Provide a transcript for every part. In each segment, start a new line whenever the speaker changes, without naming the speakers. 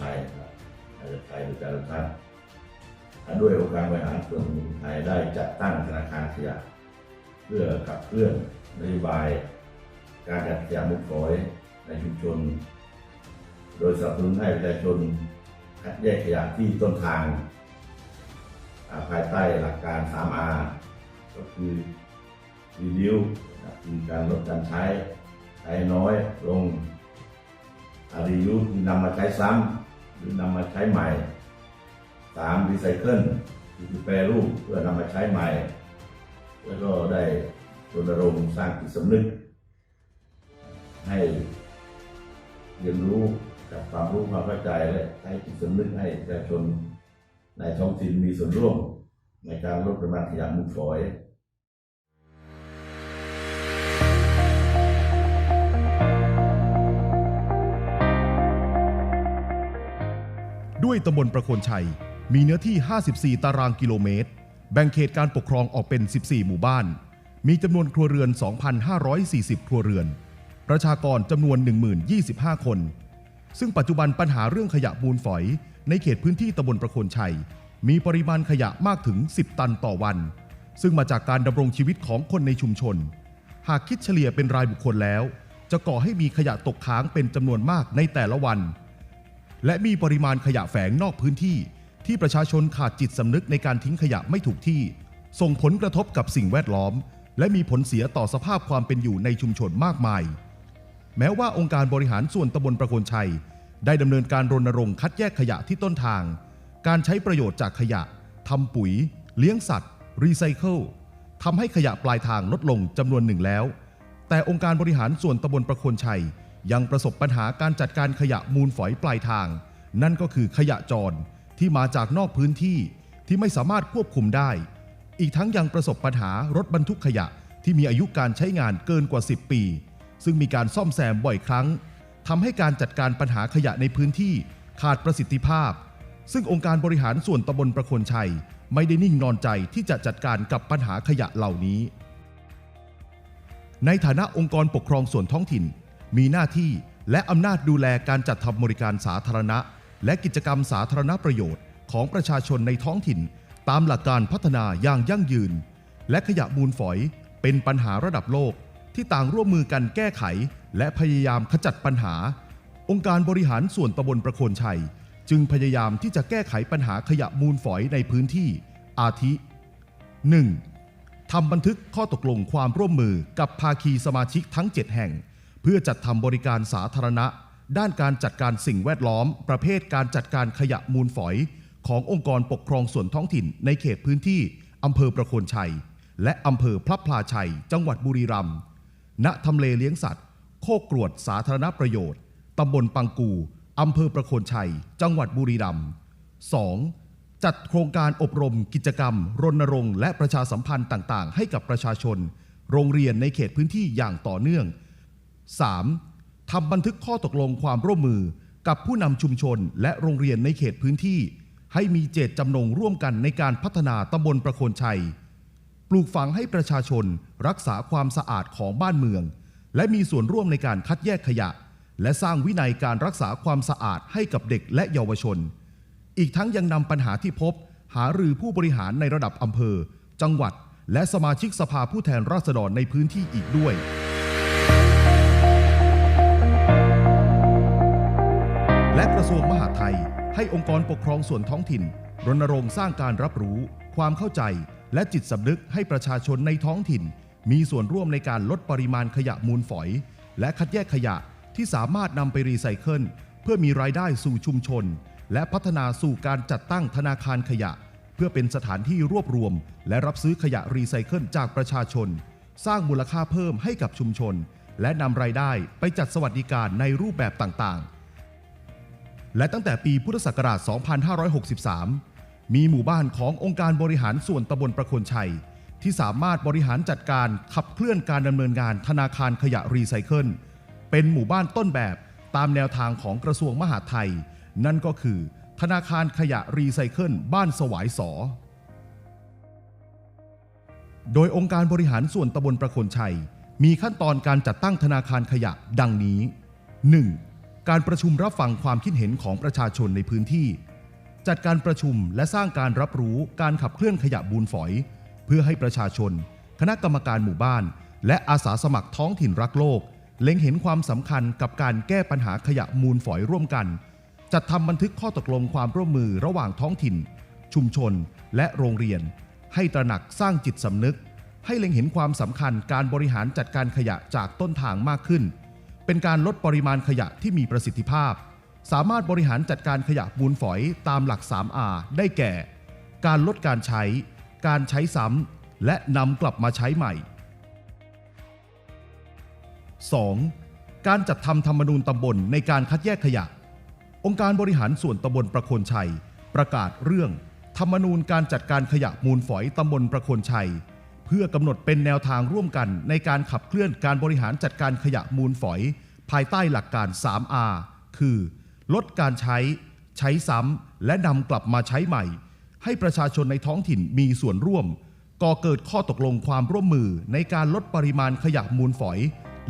ชัยครับอาจจะไทยด้วยกันทุกท่านด้วยองค์การบริหารส่วนไทยได้จัดตั้งธนาคารขยะเพื่อขับเคลื่อนนโยบาย การจัดขยะมุกฝอยในชุมชน โดยสนับสนุนให้ประชาชนคัดแยกขยะที่ต้นทางาภายใต้หลักการ 3R ก็คือ reduce คือการลดการใช้ ใช้น้อยลง reuse คือนำมาใช้ซ้ำหรือนำมาใช้ใหม่3 recycle คือแปรรูปเพื่อนำมาใช้ใหม่ แล้วก็ได้รณรงค์สร้างจิตสำนึก ให้เรียนรู้กับความรู้ความเข้าใจและให้จิตสำนึกให้ประชาชนในท้องถิ่นมีส่วนร่วมในการลดปริมาณขยะมูลฝอย
ด้วยตำบลประโคนชัย มีเนื้อที่ 54 ตารางกิโลเมตร แบ่งเขตการปกครองออกเป็น 14 หมู่บ้าน มีจำนวนครัวเรือน 2,540 ครัวเรือน ประชากรจำนวน 10,25 คน ซึ่งปัจจุบันปัญหาเรื่องขยะมูลฝอย ในเขตพื้นที่ตำบลประโคนชัย มีปริมาณขยะมากถึง 10 ตันต่อวัน ซึ่งมาจากการดำรงชีวิตของคนในชุมชน หากคิดเฉลี่ยเป็นรายบุคคลแล้ว จะก่อให้มีขยะตกค้างเป็นจำนวนมากในแต่ละวัน และมีปริมาณขยะแฝงนอกพื้นที่ ที่ประชาชนขาดจิตสำนึกในการทิ้งขยะไม่ถูกที่ ส่งผลกระทบกับสิ่งแวดล้อม และมีผลเสียต่อสภาพความเป็นอยู่ในชุมชนมากมาย แม้ว่าองค์การบริหารส่วนตำบลประโคนชัย ได้ดำเนินการรณรงค์คัดแยกขยะที่ต้นทาง การใช้ประโยชน์จากขยะทำปุ๋ย เลี้ยงสัตว์ รีไซเคิลทำให้ขยะปลายทางลดลงจำนวนหนึ่งแล้ว แต่องค์การบริหารส่วนตำบลประโคนชัย ยังประสบปัญหาการจัดการขยะมูลฝอยปลายทาง นั่นก็คือขยะจรที่มาจากนอกพื้นที่ที่ไม่สามารถควบคุมได้ อีกทั้งยังประสบปัญหารถบรรทุกขยะที่มีอายุการใช้งานเกินกว่า 10 ปี ซึ่งมีการซ่อมแซมบ่อยครั้งทำให้การจัดการปัญหาขยะในพื้นที่ขาดประสิทธิภาพ ซึ่งองค์การบริหารส่วนตำบลประโคนชัย ไม่ได้นิ่งนอนใจที่จะจัดการกับปัญหาขยะเหล่านี้ ในฐานะองค์กรปกครองส่วนท้องถิ่น มีหน้าที่และอำนาจดูแลการจัดทำบริการสาธารณะ และกิจกรรมสาธารณประโยชน์ ของประชาชนในท้องถิ่น ตามหลักการพัฒนาอย่างยั่งยืน และขยะมูลฝอยเป็นปัญหาระดับโลกที่ต่างร่วมมือกันแก้ไข และพยายามขจัดปัญหา องค์การบริหารส่วนตำบลประโคนชัย จึงพยายามที่จะแก้ไขปัญหาขยะมูลฝอยในพื้นที่ อาทิ 1. ทำบันทึกข้อตกลงความร่วมมือกับภาคีสมาชิกทั้ง 7 แห่ง เพื่อจัดทำบริการสาธารณะ ด้านการจัดการสิ่งแวดล้อม ประเภทการจัดการขยะมูลฝอย ขององค์กรปกครองส่วนท้องถิ่นในเขตพื้นที่อำเภอประโคนชัย และอำเภอพระพลาชัย จังหวัดบุรีรัมย์ณทำเลเลี้ยงสัตว์ โคกกรวดสาธารณประโยชน์ตำบลปังกูอำเภอประโคนชัย จังหวัดบุรีรัมย์ 2. จัดโครงการอบรมกิจกรรม รณรงค์และประชาสัมพันธ์ต่าง ๆ ให้กับประชาชน โรงเรียนในเขตพื้นที่อย่างต่อเนื่อง 3. ทำบันทึกข้อตกลงความร่วมมือกับผู้นำชุมชนและโรงเรียนในเขตพื้นที่ ให้มีเจตจำนงร่วมกันในการพัฒนาตำบลประโคนชัย ปลูกฝังให้ประชาชนรักษาความสะอาดของบ้านเมือง และมีส่วนร่วมในการคัดแยกขยะ และสร้างวินัยการรักษาความสะอาดให้กับเด็กและเยาวชน อีกทั้งยังนำปัญหาที่พบ หารือผู้บริหารในระดับอำเภอ จังหวัด และสมาชิกสภาผู้แทนราษฎรในพื้นที่อีกด้วย ระทรวงมหาดไทย ให้องค์กรปกครองส่วนท้องถิ่น รณรงค์สร้างการรับรู้ ความเข้าใจ และจิตสำนึกให้ประชาชนในท้องถิ่น มีส่วนร่วมในการลดปริมาณขยะมูลฝอย และคัดแยกขยะที่สามารถนำไปรีไซเคิลเพื่อมีรายได้สู่ชุมชน และพัฒนาสู่การจัดตั้งธนาคารขยะ เพื่อเป็นสถานที่รวบรวม และรับซื้อขยะรีไซเคิลจากประชาชน สร้างมูลค่าเพิ่มให้กับชุมชน และนำรายได้ไปจัดสวัสดิการในรูปแบบต่างๆ และตั้งแต่ปีพุทธศักราช 2563 มีหมู่บ้านขององค์การบริหารส่วนตำบลประคนชัย ที่สามารถบริหารจัดการขับเคลื่อนการดำเนินงานธนาคารขยะรีไซเคิล เป็นหมู่บ้านต้นแบบตามแนวทางของกระทรวงมหาดไทย นั่นก็คือ ธนาคารขยะรีไซเคิลบ้านสวายสอโดยองค์การบริหารส่วนตำบลประคนชัย มีขั้นตอนการจัดตั้งธนาคารขยะดังนี้ 1. การประชุมรับฟังความคิดเห็นของประชาชนในพื้นที่ จัดการประชุมและสร้างการรับรู้การขับเคลื่อนขยะมูลฝอย เพื่อให้ประชาชน คณะกรรมการหมู่บ้าน และอาสาสมัครท้องถิ่นรักโลก เล็งเห็นความสำคัญกับการแก้ปัญหาขยะมูลฝอยร่วมกัน จัดทำบันทึกข้อตกลงความร่วมมือระหว่างท้องถิ่น ชุมชน และโรงเรียน ให้ตระหนักสร้างจิตสำนึก ให้เล็งเห็นความสำคัญการบริหารจัดการขยะจากต้นทางมากขึ้น เป็นการลดปริมาณขยะที่มีประสิทธิภาพ สามารถบริหารจัดการขยะมูลฝอยตามหลัก 3R ได้แก่ การลดการใช้ การใช้ซ้ำและนำกลับมาใช้ใหม่ 2. การจัดทำธรรมนูญตำบลในการคัดแยกขยะ องค์การบริหารส่วนตำบลประโคนชัย ประกาศเรื่อง ธรรมนูญการจัดการขยะมูลฝอยตำบลประโคนชัย เพื่อกำหนดเป็นแนวทางร่วมกัน ในการขับเคลื่อนการบริหารจัดการขยะมูลฝอย ภายใต้หลักการ 3R คือ ลดการใช้ ใช้ซ้ำและนำกลับมาใช้ใหม่ ให้ประชาชนในท้องถิ่นมีส่วนร่วม ก่อเกิดข้อตกลงความร่วมมือในการลดปริมาณขยะมูลฝอย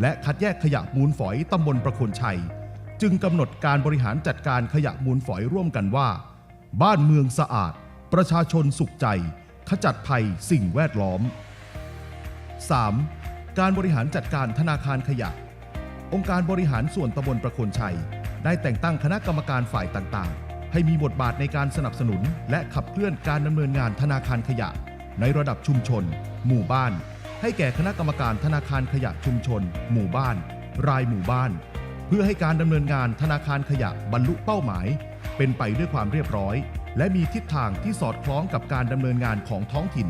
และคัดแยกขยะมูลฝอยตำบลประคนชัย จึงกำหนดการบริหารจัดการขยะมูลฝอยร่วมกันว่า บ้านเมืองสะอาด ประชาชนสุขใจ ขจัดภัยสิ่งแวดล้อม 3. การบริหารจัดการธนาคารขยะ องค์การบริหารส่วนตำบลประโคนชัย ได้แต่งตั้งคณะกรรมการฝ่ายต่างๆ ให้มีบทบาทในการสนับสนุน และขับเคลื่อนการดำเนินงานธนาคารขยะ ในระดับชุมชน หมู่บ้าน ให้แก่คณะกรรมการธนาคารขยะชุมชน หมู่บ้าน รายหมู่บ้าน เพื่อให้การดำเนินงานธนาคารขยะบรรลุเป้าหมาย เป็นไปด้วยความเรียบร้อย และมีทิศทางที่สอดคล้องกับการดำเนินงานของท้องถิ่น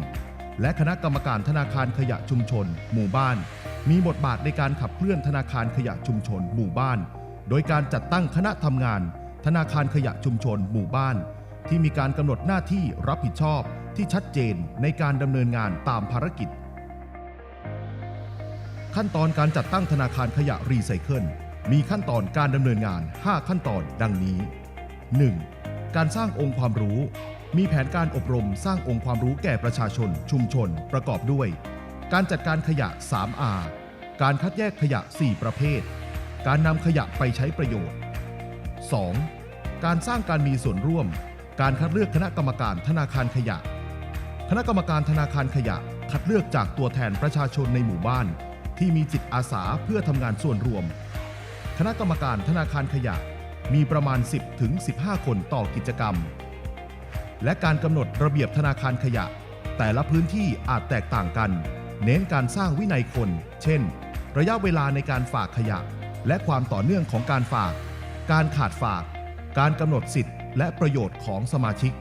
และคณะกรรมการธนาคารขยะชุมชน หมู่บ้าน มีบทบาทในการขับเคลื่อนธนาคารขยะชุมชน หมู่บ้าน โดยการจัดตั้งคณะทำงาน ธนาคารขยะชุมชน หมู่บ้าน ที่มีการกำหนดหน้าที่รับผิดชอบที่ชัดเจนในการดำเนินงานตามภารกิจ ขั้นตอนการจัดตั้งธนาคารขยะรีไซเคิลมีขั้นตอนการดำเนินงาน 5 ขั้นตอนดังนี้ 1. การสร้างองค์ความรู้ มีแผนการอบรมสร้างองค์ความรู้แก่ประชาชน ชุมชน ประกอบด้วย การจัดการขยะ 3R การคัดแยกขยะ 4 ประเภท การนำขยะไปใช้ประโยชน์ 2. การสร้างการมีส่วนร่วม การคัดเลือกคณะกรรมการธนาคารขยะ คณะกรรมการธนาคารขยะ คัดเลือกจากตัวแทนประชาชนในหมู่บ้าน ที่มีจิตอาสาเพื่อทำงานส่วนรวม คณะกรรมการธนาคารขยะ มีประมาณ 10ถึง15 คนต่อกิจกรรม และการกำหนดระเบียบธนาคารขยะ แต่ละพื้นที่อาจแตกต่างกัน เน้นการสร้างวินัยคน เช่น ระยะเวลาในการฝากขยะ และความต่อเนื่องของการฝาก การขาดฝาก การกำหนดสิทธิ์และประโยชน์ของสมาชิก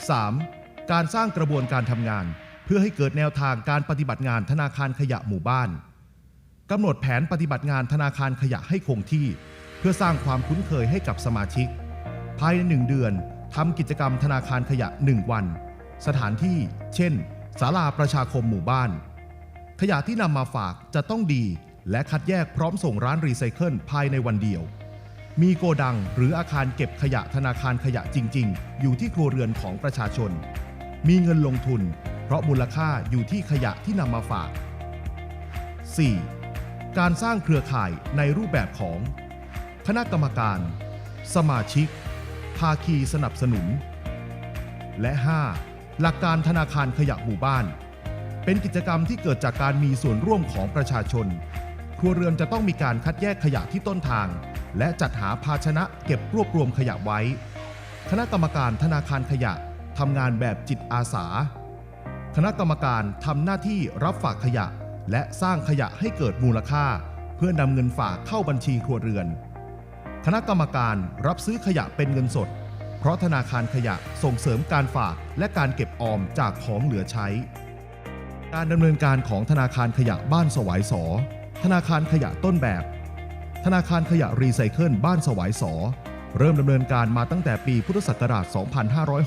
3. การสร้างกระบวนการทำงาน เพื่อให้เกิดแนวทางการปฏิบัติงานธนาคารขยะหมู่บ้านกำหนดแผนปฏิบัติงานธนาคารขยะให้คงที่ เพื่อสร้างความคุ้นเคยให้กับสมาชิก ภายในหนึ่งเดือน ทำกิจกรรมธนาคารขยะ 1 วัน สถานที่ เช่นศาลาประชาคมหมู่บ้าน ขยะที่นำมาฝากจะต้องดี และคัดแยกพร้อมส่งร้านรีไซเคิลภายในวันเดียว มีโกดังหรืออาคารเก็บขยะธนาคารขยะจริง ๆ อยู่ที่ครัวเรือนของประชาชน มีเงินลงทุน เพราะมูลค่าอยู่ที่ขยะที่นำมาฝาก 4. การสร้างเครือข่ายในรูปแบบของ คณะกรรมการ สมาชิก ภาคีสนับสนุน และ 5. หลักการธนาคารขยะหมู่บ้าน เป็นกิจกรรมที่เกิดจากการมีส่วนร่วมของประชาชน ครัวเรือนจะต้องมีการคัดแยกขยะที่ต้นทาง และจัดหาภาชนะเก็บรวบรวมขยะไว้ คณะกรรมการธนาคารขยะทำงานแบบจิตอาสา คณะกรรมการทำหน้าที่รับฝากขยะ และสร้างขยะให้เกิดมูลค่า เพื่อนำเงินฝากเข้าบัญชีครัวเรือน คณะกรรมการรับซื้อขยะเป็นเงินสด เพราะธนาคารขยะส่งเสริมการฝากและการเก็บออมจากของเหลือใช้ การดำเนินการของธนาคารขยะบ้านสวายสอธนาคารขยะต้นแบบ ธนาคารขยะรีไซเคิลบ้านสวายสอเริ่มดำเนินการมาตั้งแต่ปีพุทธศักราช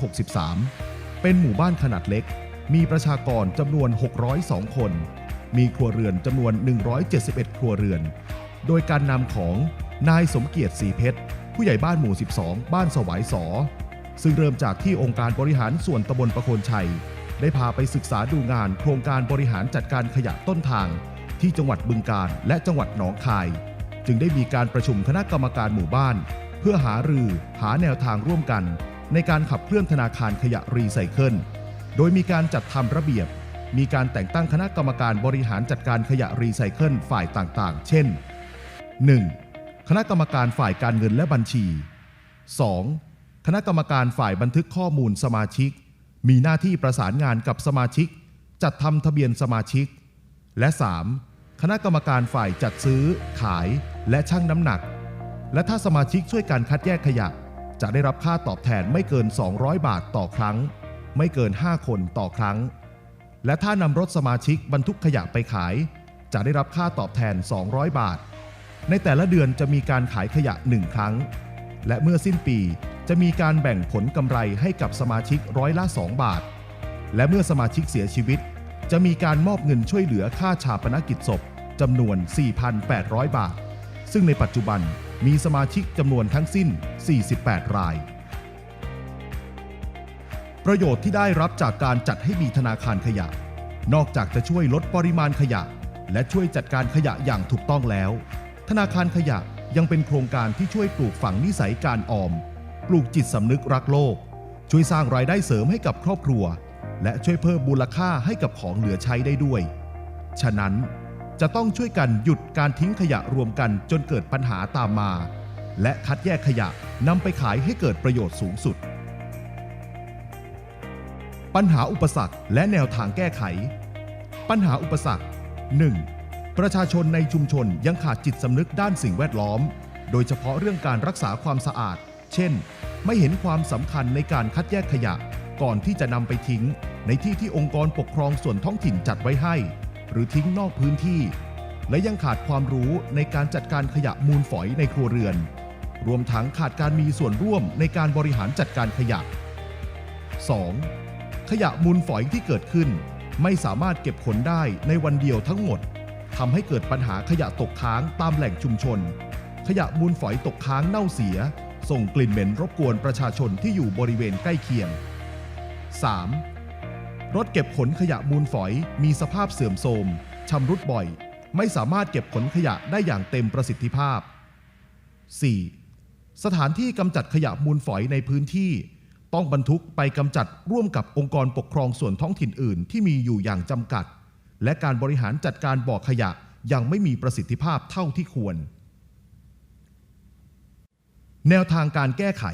2563 เป็นหมู่บ้านขนาดเล็ก มีประชากรจำนวน 602 คน มีครัวเรือนจำนวน 171 ครัวเรือน โดยการนำของ นายสมเกียรติสีเพชร ผู้ใหญ่บ้านหมู่ 12 บ้านสวายสอ ซึ่งเริ่มจากที่องค์การบริหารส่วนตำบลประโคนชัย ได้พาไปศึกษาดูงานโครงการบริหารจัดการขยะต้นทาง ที่จังหวัดบึงกาฬและจังหวัดหนองคาย จึงได้มีการประชุมคณะกรรมการหมู่บ้าน เพื่อหารือหาแนวทางร่วมกัน ในการขับเคลื่อนธนาคารขยะรีไซเคิลโดยมีการจัดทำระเบียบ มีการแต่งตั้งคณะกรรมการบริหารจัดการขยะรีไซเคิลฝ่ายต่างๆ เช่น 1. คณะกรรมการฝ่ายการเงินและบัญชี 2. คณะกรรมการฝ่ายบันทึกข้อมูลสมาชิก มีหน้าที่ประสานงานกับสมาชิก จัดทำทะเบียนสมาชิก และ 3. คณะกรรมการฝ่ายจัดซื้อ ขาย และชั่งน้ำหนัก และถ้าสมาชิกช่วยการคัดแยกขยะ จะได้รับค่าตอบแทนไม่เกิน 200 บาทต่อครั้ง ไม่เกิน 5 คนต่อครั้ง และถ้านำรถสมาชิกบรรทุกขยะไปขาย จะได้รับค่าตอบแทน 200 บาท ในแต่ละเดือนจะมีการขายขยะ 1 ครั้ง และเมื่อสิ้นปีจะมีการแบ่งผลกำไรให้กับสมาชิกร้อยละ 2 บาท และเมื่อสมาชิกเสียชีวิต จะมีการมอบเงินช่วยเหลือค่าชาปนกิจศพจำนวน 4,800 บาท ซึ่งในปัจจุบันมีสมาชิกจำนวนทั้งสิ้น 48 ราย ประโยชน์ที่ได้รับจากการจัดให้มีธนาคารขยะ นอกจากจะช่วยลดปริมาณขยะ และช่วยจัดการขยะอย่างถูกต้องแล้ว ธนาคารขยะยังเป็นโครงการที่ช่วยปลูกฝังนิสัยการออม ปลูกจิตสำนึกรักโลก ช่วยสร้างรายได้เสริมให้กับครอบครัว และช่วยเพิ่มมูลค่าให้กับของเหลือใช้ได้ด้วย ฉะนั้นจะต้องช่วยกันหยุดการทิ้งขยะรวมกันจนเกิดปัญหาตามมา และคัดแยกขยะนำไปขายให้เกิดประโยชน์สูงสุด ปัญหาอุปสรรคและแนวทางแก้ไข ปัญหาอุปสรรค 1. ประชาชนในชุมชนยังขาดจิตสำนึกด้านสิ่งแวดล้อม โดยเฉพาะเรื่องการรักษาความสะอาด เช่น ไม่เห็นความสำคัญในการคัดแยกขยะ ก่อนที่จะนำไปทิ้ง ในที่ที่องค์กรปกครองส่วนท้องถิ่นจัดไว้ให้ หรือทิ้งนอกพื้นที่ และยังขาดความรู้ในการจัดการขยะมูลฝอยในครัวเรือน รวมทั้งขาดการมีส่วนร่วมในการบริหารจัดการขยะ 2. ขยะมูลฝอยที่เกิดขึ้น ไม่สามารถเก็บขนได้ในวันเดียวทั้งหมด ทำให้เกิดปัญหาขยะตกค้างตามแหล่งชุมชน ขยะมูลฝอยตกค้างเน่าเสีย ส่งกลิ่นเหม็นรบกวนประชาชนที่อยู่บริเวณใกล้เคียง 3. รถเก็บขนขยะมูลฝอยมีสภาพเสื่อมโทรมชำรุดบ่อย ไม่สามารถเก็บขนขยะได้อย่างเต็มประสิทธิภาพ 4. สถานที่กำจัดขยะมูลฝอยในพื้นที่ ต้องบรรทุกไปกำจัดร่วมกับองค์กรปกครองส่วนท้องถิ่นอื่นที่มีอยู่อย่างจำกัด และการบริหารจัดการบ่อขยะยังไม่มีประสิทธิภาพเท่าที่ควร แนวทางการแก้ไข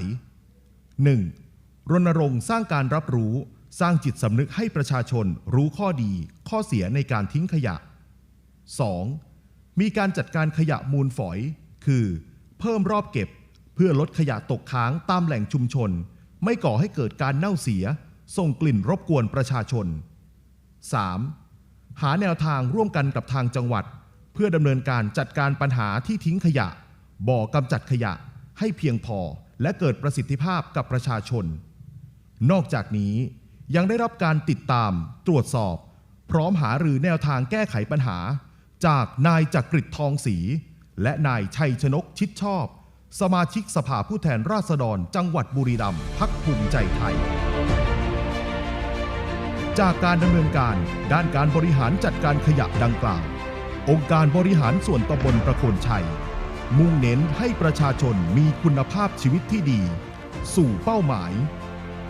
1. รณรงค์สร้างการรับรู้ สร้างจิตสำนึกให้ประชาชนรู้ข้อดี ข้อเสียในการทิ้งขยะ 2. มีการจัดการขยะมูลฝอย คือ เพิ่มรอบเก็บ เพื่อลดขยะตกค้างตามแหล่งชุมชน ไม่ก่อให้เกิดการเน่าเสีย ส่งกลิ่นรบกวนประชาชน 3. หาแนวทางร่วมกันกับทางจังหวัด เพื่อดำเนินการจัดการปัญหาที่ทิ้งขยะ บ่อกำจัดขยะให้เพียงพอและเกิดประสิทธิภาพกับประชาชน นอกจากนี้ยังได้รับการติดตามตรวจสอบ พร้อมหารือแนวทางแก้ไขปัญหา จากนายจักริดทองศรีและนายชัยชนกชิดชอบ สมาชิกสภาผู้แทนราษฎร จังหวัดบุรีรัมย์พักภูมิใจไทย จากการดำเนินการด้านการบริหารจัดการขยะดังกล่าว องค์การบริหารส่วนตำบลประโคนชัย มุ่งเน้นให้ประชาชนมีคุณภาพชีวิตที่ดี สู่เป้าหมาย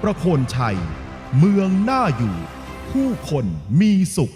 ประโคนชัย เมืองน่าอยู่ ผู้คนมีสุข